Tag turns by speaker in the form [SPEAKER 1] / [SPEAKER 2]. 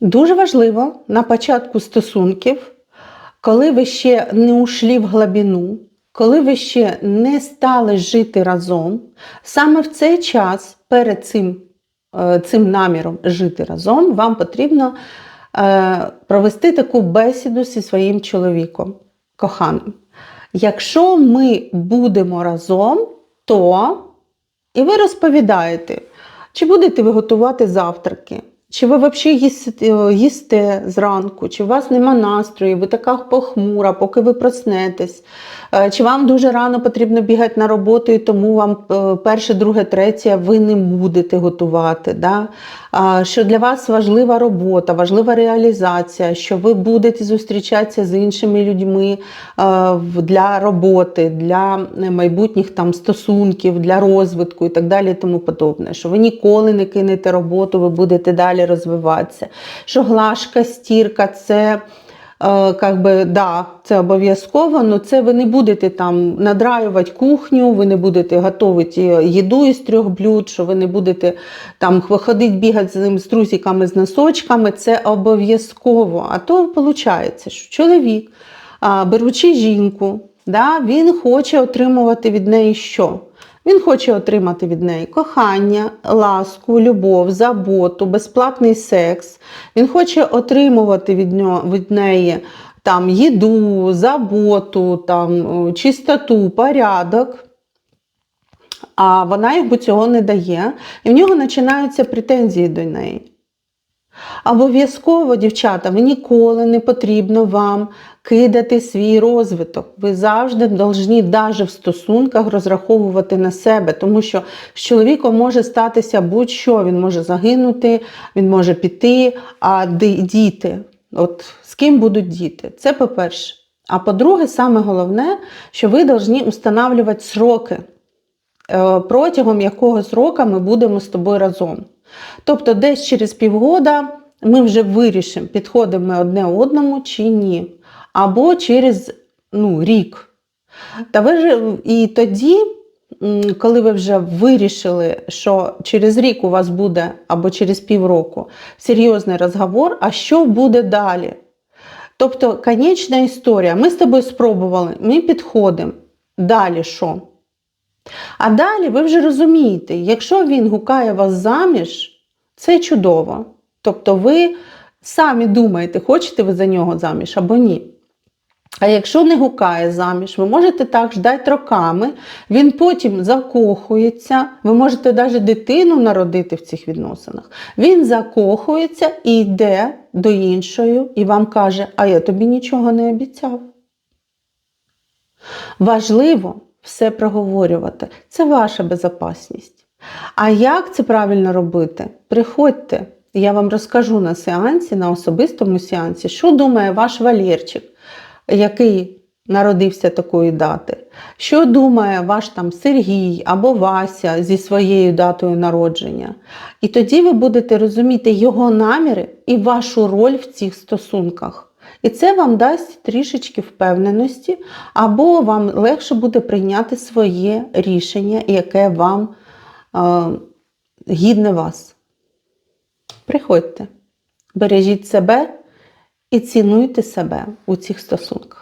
[SPEAKER 1] Дуже важливо на початку стосунків, коли ви ще не ушли в глибину, коли ви ще не стали жити разом, саме в цей час перед цим, е, цим наміром жити разом, вам потрібно е, провести таку бесіду зі своїм чоловіком, коханим. Якщо ми будемо разом, то і ви розповідаєте, чи будете ви готувати завтраки, чи ви взагалі їсте, їсте зранку, чи у вас нема настрою, ви така похмура, поки ви проснетесь, Е, чи вам дуже рано потрібно бігати на роботу, і тому вам е, перше, друге, третє ви не будете готувати. Да? Що для вас важлива робота, важлива реалізація, що ви будете зустрічатися з іншими людьми е, для роботи, для майбутніх там стосунків, для розвитку і так далі, і тому подобне. Що ви ніколи не кинете роботу, ви будете далі розвиватися. Що глажка, стірка це. Е, Как би, да, це обов'язково, але це ви не будете там надраювати кухню, ви не будете готувати їду із трьох блюд, що ви не будете там ходити бігати з ним з трусиками, з носочками. Це обов'язково. А то виходить, що чоловік, беручи жінку, да, він хоче отримувати від неї що? Він хоче отримати від неї кохання, ласку, любов, заботу, безплатний секс. Він хоче отримувати від, нього, від неї там, їду, заботу, там, чистоту, порядок. А вона йому цього не дає, і в нього починаються претензії до неї. Обов'язково, дівчата, ви ніколи не потрібно вам кидати свій розвиток. Ви завжди повинні, навіть в стосунках, розраховувати на себе, тому що з чоловіком може статися будь-що. Він може загинути, він може піти, а діти. От з ким будуть діти? Це по-перше. А по-друге, саме головне, що ви повинні встановлювати сроки, е, протягом якого срока ми будемо з тобою разом. Тобто, десь через півгода ми вже вирішимо, підходимо ми одне одному чи ні. Або через ну, рік. Та ви і тоді, коли ви вже вирішили, що через рік у вас буде або через півроку серйозний розговор, а що буде далі? Тобто, конечна історія. Ми з тобою спробували, ми підходимо. Далі що? А далі ви вже розумієте, якщо він гукає вас заміж, це чудово. Тобто ви самі думаєте, хочете ви за нього заміж або ні. А якщо не гукає заміж, ви можете так ждати роками, він потім закохується, ви можете навіть дитину народити в цих відносинах. Він закохується і йде до іншої і вам каже, а я тобі нічого не обіцяв. Важливо все проговорювати. Це ваша безпечність. А як це правильно робити? Приходьте, я вам розкажу на сеансі, на особистому сеансі, що думає ваш Валєрчик, який народився такої дати. Що думає ваш там Сергій або Вася зі своєю датою народження. І тоді ви будете розуміти його наміри і вашу роль в цих стосунках. І це вам дасть трішечки впевненості, або вам легше буде прийняти своє рішення, яке вам е, гідне вас. Приходьте, бережіть себе і цінуйте себе у цих стосунках.